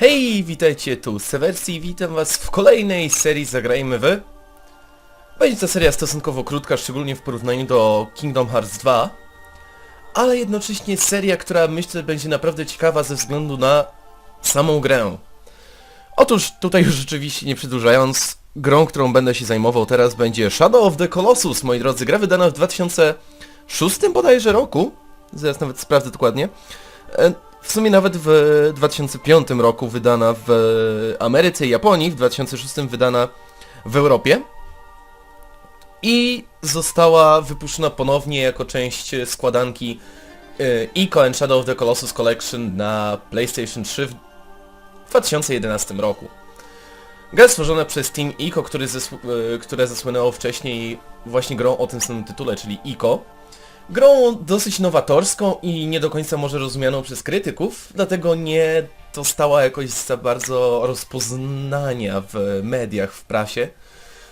Hej, witajcie, tu Sewersji i witam was w kolejnej serii Zagrajmy Wy. Będzie to seria stosunkowo krótka, szczególnie w porównaniu do Kingdom Hearts 2, ale jednocześnie seria, która myślę będzie naprawdę ciekawa ze względu na samą grę. Otóż tutaj już rzeczywiście nie przedłużając, grą, którą będę się zajmował teraz będzie Shadow of the Colossus, moi drodzy, gra wydana w 2006 bodajże roku, zaraz nawet sprawdzę dokładnie. E, W sumie nawet w 2005 roku wydana w Ameryce i Japonii, w 2006 wydana w Europie i została wypuszczona ponownie jako część składanki Ico and Shadow of the Colossus Collection na PlayStation 3 w 2011 roku. Gra stworzona przez Team Ico, który zesł- y, które zasłynęło wcześniej właśnie grą o tym samym tytule, czyli Ico. Grą dosyć nowatorską i nie do końca może rozumianą przez krytyków, dlatego nie dostała jakoś za bardzo rozpoznania w mediach, w prasie.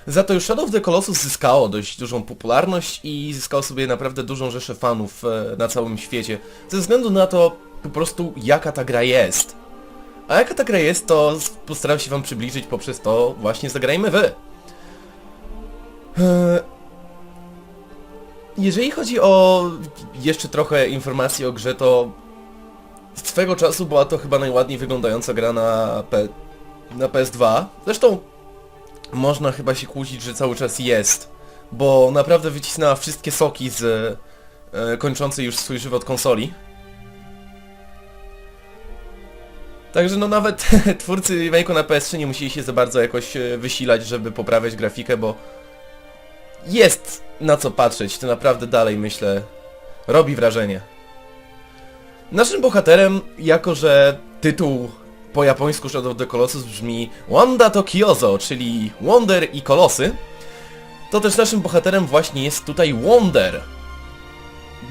Za to już Shadow of the Colossus zyskało dość dużą popularność i zyskało sobie naprawdę dużą rzeszę fanów e, na całym świecie. Ze względu na to po prostu jaka ta gra jest. A jaka ta gra jest, to postaram się wam przybliżyć poprzez to właśnie zagrajmy wy. Jeżeli chodzi o jeszcze trochę informacji o grze, to swego czasu była to chyba najładniej wyglądająca gra na, P na PS2. Zresztą można chyba się kłócić, że cały czas jest, bo naprawdę wycisnęła wszystkie soki z e, kończącej już swój żywot konsoli. Także no nawet twórcy remake'u na PS3 nie musieli się za bardzo jakoś e, wysilać, żeby poprawiać grafikę, bo jest na co patrzeć, to naprawdę dalej myślę robi wrażenie. Naszym bohaterem, jako że tytuł po japońsku Shadow of the Colossus brzmi Wanda to Kyozo, czyli Wonder i Kolosy, to też naszym bohaterem właśnie jest tutaj Wonder.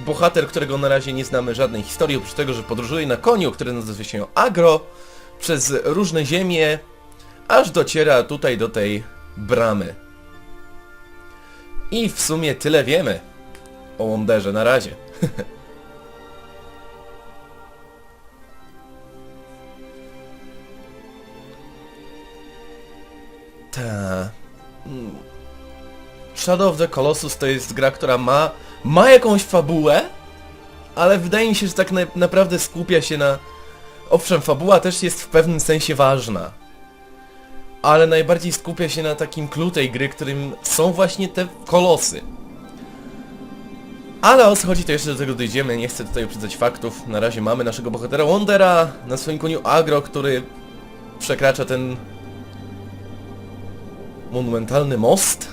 Bohater, którego na razie nie znamy żadnej historii, oprócz tego, że podróżuje na koniu, który nazywa się Agro, przez różne ziemie, aż dociera tutaj do tej bramy. I w sumie tyle wiemy o Wonderze na razie. Ta. Mm. Shadow of the Colossus to jest gra, która ma, ma jakąś fabułę, ale wydaje mi się, że tak na, naprawdę skupia się na... Owszem, fabuła też jest w pewnym sensie ważna, ale najbardziej skupia się na takim clue tej gry, którym są właśnie te kolosy. Ale o co chodzi, to jeszcze do tego dojdziemy, nie chcę tutaj uprzedzać faktów. Na razie mamy naszego bohatera Wondera na swoim koniu Agro, który przekracza ten monumentalny most.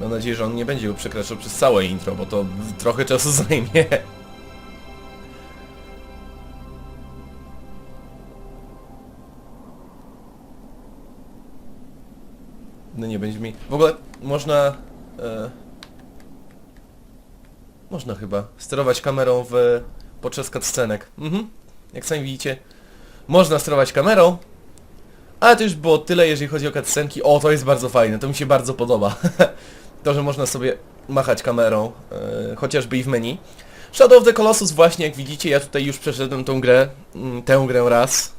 Mam nadzieję, że on nie będzie go przekraczał przez całe intro, bo to trochę czasu zajmie. No nie będzie mi... W ogóle można... E... Można chyba sterować kamerą w... podczas cutscenek. Mhm. Jak sami widzicie, można sterować kamerą. Ale to już było tyle, jeżeli chodzi o cutscenki. O, to jest bardzo fajne, to mi się bardzo podoba. to, że można sobie machać kamerą, e... chociażby i w menu. Shadow of the Colossus właśnie, jak widzicie, ja tutaj już przeszedłem tą grę, mm, tę grę raz.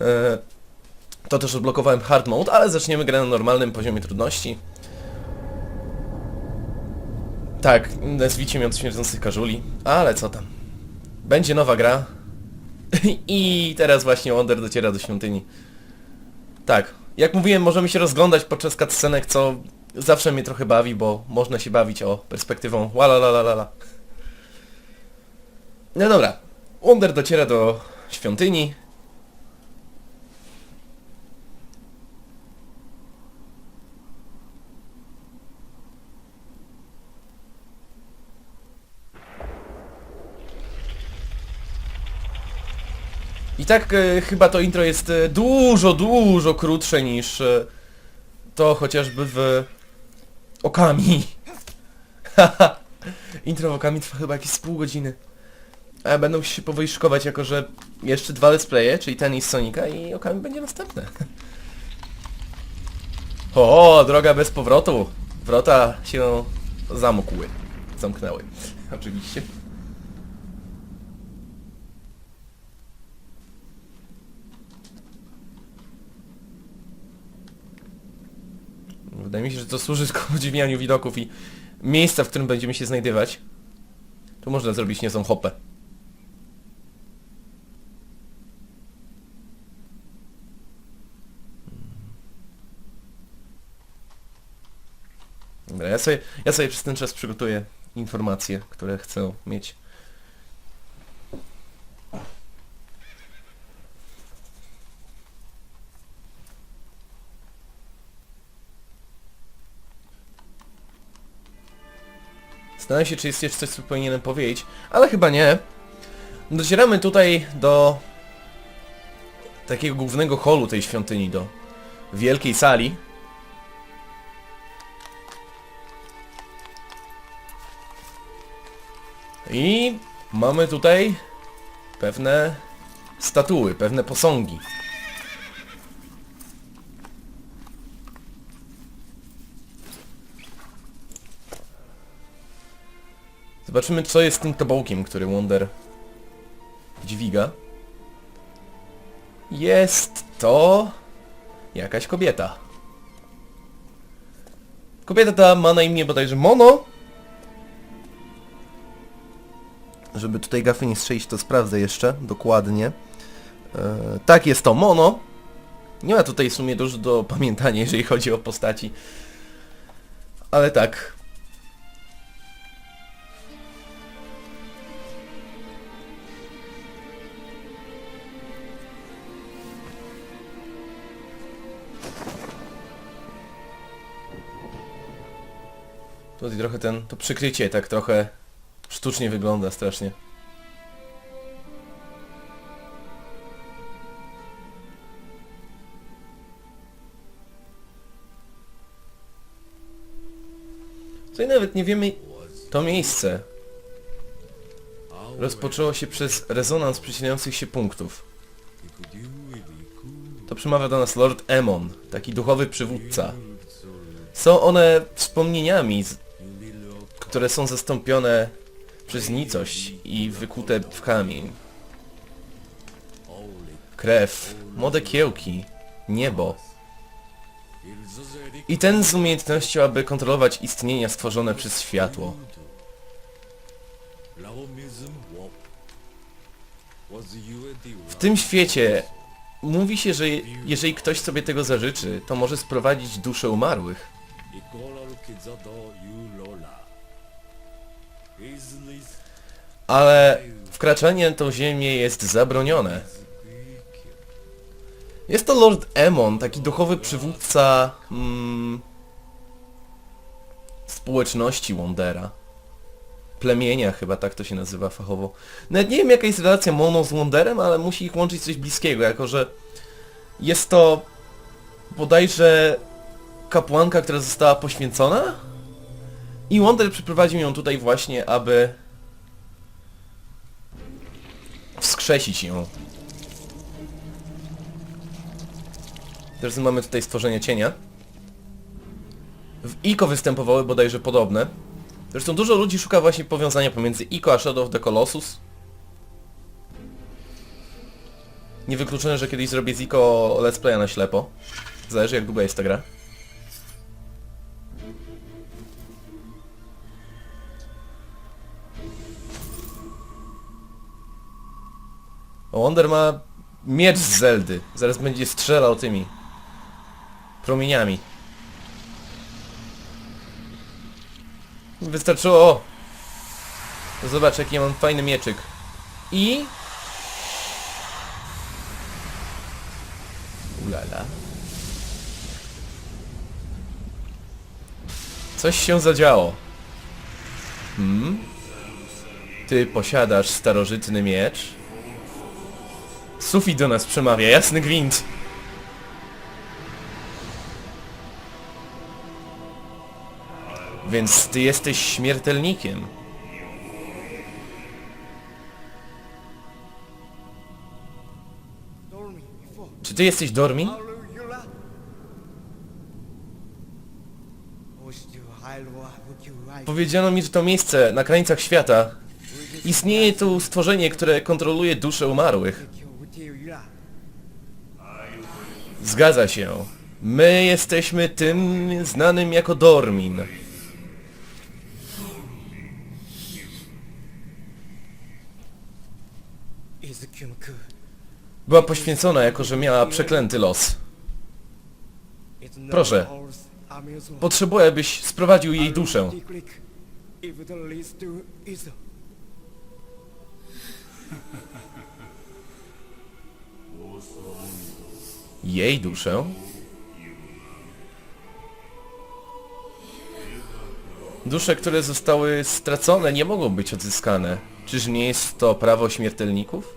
E... To też odblokowałem hard mode, ale zaczniemy grę na normalnym poziomie trudności. Tak, nazwijcie mnie od śmierdzących każuli, ale co tam. Będzie nowa gra. I teraz właśnie Wonder dociera do świątyni. Tak, jak mówiłem, możemy się rozglądać podczas cutscenek, co zawsze mnie trochę bawi, bo można się bawić o perspektywą la. No dobra, Wonder dociera do świątyni. I tak e, chyba to intro jest e, dużo, dużo krótsze niż e, to chociażby w Okami. Intro w Okami trwa chyba jakieś pół godziny. A będą się powoli jako że jeszcze dwa let's playe, czyli ten i Sonika i Okami będzie następne. O, droga bez powrotu. Wrota się zamkły. Zamknęły. Oczywiście. Wydaje mi się, że to służy tylko podziwianiu widoków i miejsca, w którym będziemy się znajdywać. Tu można zrobić niezłą hopę. Dobra, ja sobie, ja sobie przez ten czas przygotuję informacje, które chcę mieć. Zastanawiam się, czy jest jeszcze coś, co powinienem powiedzieć, ale chyba nie. Docieramy tutaj do takiego głównego holu tej świątyni, do wielkiej sali. I mamy tutaj pewne statuły, pewne posągi. Zobaczymy co jest z tym tobołkiem, który Wonder dźwiga. Jest to jakaś kobieta. Kobieta ta ma na imię bodajże Mono. Żeby tutaj gafy nie strzelić, to sprawdzę jeszcze dokładnie. E, tak, jest to Mono. Nie ma tutaj w sumie dużo do pamiętania, jeżeli chodzi o postaci. Ale tak. Tutaj trochę ten, to przykrycie tak trochę sztucznie wygląda strasznie. Tutaj nawet nie wiemy to miejsce. Rozpoczęło się przez rezonans przycinających się punktów. To przemawia do nas Lord Emon, taki duchowy przywódca. Są one wspomnieniami, z- które są zastąpione przez nicość i wykute w kamień. Krew, młode kiełki, niebo. I ten z umiejętnością, aby kontrolować istnienia stworzone przez światło. W tym świecie mówi się, że je- jeżeli ktoś sobie tego zażyczy, to może sprowadzić dusze umarłych. Ale wkraczanie tą ziemię jest zabronione. Jest to Lord Emon, taki duchowy przywódca mm, społeczności Wondera. Plemienia chyba tak to się nazywa fachowo. Nawet nie wiem jaka jest relacja Mono z Wonderem, ale musi ich łączyć coś bliskiego, jako że jest to bodajże kapłanka, która została poświęcona i Wonder przyprowadził ją tutaj właśnie, aby wskrzesić ją. Teraz mamy tutaj stworzenie cienia. W Ico występowały bodajże podobne. Zresztą dużo ludzi szuka właśnie powiązania pomiędzy Ico a Shadow of the Colossus. Niewykluczone, że kiedyś zrobię z Ico let's playa na ślepo. Zależy jak długa jest ta gra. Wonder ma miecz z Zeldy. Zaraz będzie strzelał tymi promieniami. Wystarczyło... Zobacz jaki ja mam fajny mieczyk. I... Ulala. Coś się zadziało. Hmm? Ty posiadasz starożytny miecz? Sufit do nas przemawia, jasny gwint. Więc ty jesteś śmiertelnikiem. Dormi. Czy ty jesteś Wukiurai. Powiedziano mi, że to miejsce na krańcach świata. Istnieje tu stworzenie, które kontroluje dusze umarłych. Zgadza się. My jesteśmy tym znanym jako Dormin. Była poświęcona jako, że miała przeklęty los. Proszę. Potrzebuję, byś sprowadził jej duszę. Jej duszę? Dusze, które zostały stracone, nie mogą być odzyskane. Czyż nie jest to prawo śmiertelników?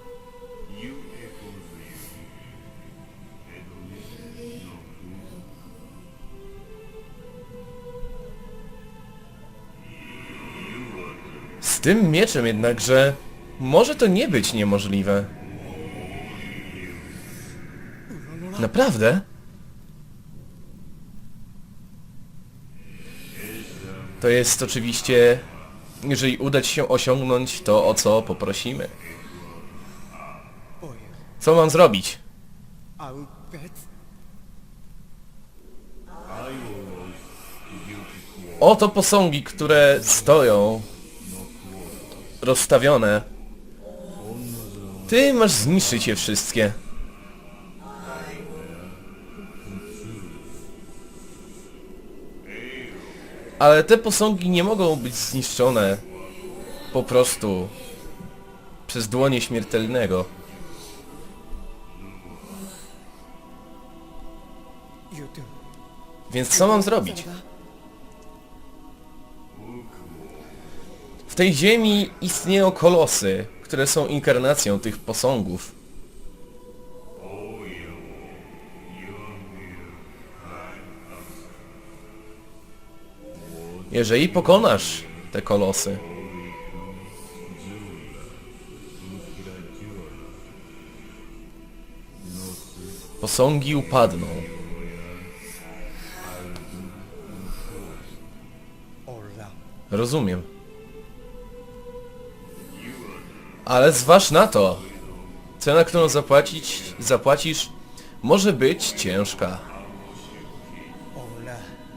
Z tym mieczem jednakże może to nie być niemożliwe. Naprawdę? To jest oczywiście, jeżeli uda się osiągnąć to, o co poprosimy. Co mam zrobić? Oto posągi, które stoją rozstawione. Ty masz zniszczyć je wszystkie. Ale te posągi nie mogą być zniszczone po prostu przez dłonie śmiertelnego. Więc co mam zrobić? W tej ziemi istnieją kolosy, które są inkarnacją tych posągów. Jeżeli pokonasz te kolosy, posągi upadną. Rozumiem. Ale zważ na to. Cena, którą zapłacić, zapłacisz, może być ciężka.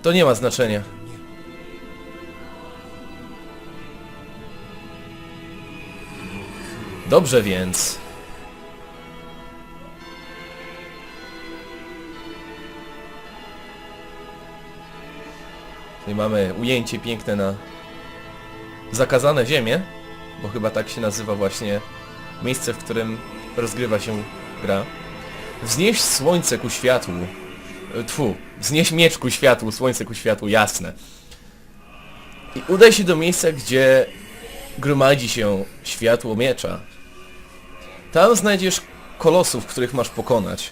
To nie ma znaczenia. Dobrze więc. Tutaj mamy ujęcie piękne na zakazane ziemię, bo chyba tak się nazywa właśnie miejsce, w którym rozgrywa się gra. Wznieś słońce ku światłu. E, Tfu, wznieś miecz ku światłu, słońce ku światłu, jasne. I udaj się do miejsca, gdzie gromadzi się światło miecza. Tam znajdziesz kolosów, których masz pokonać.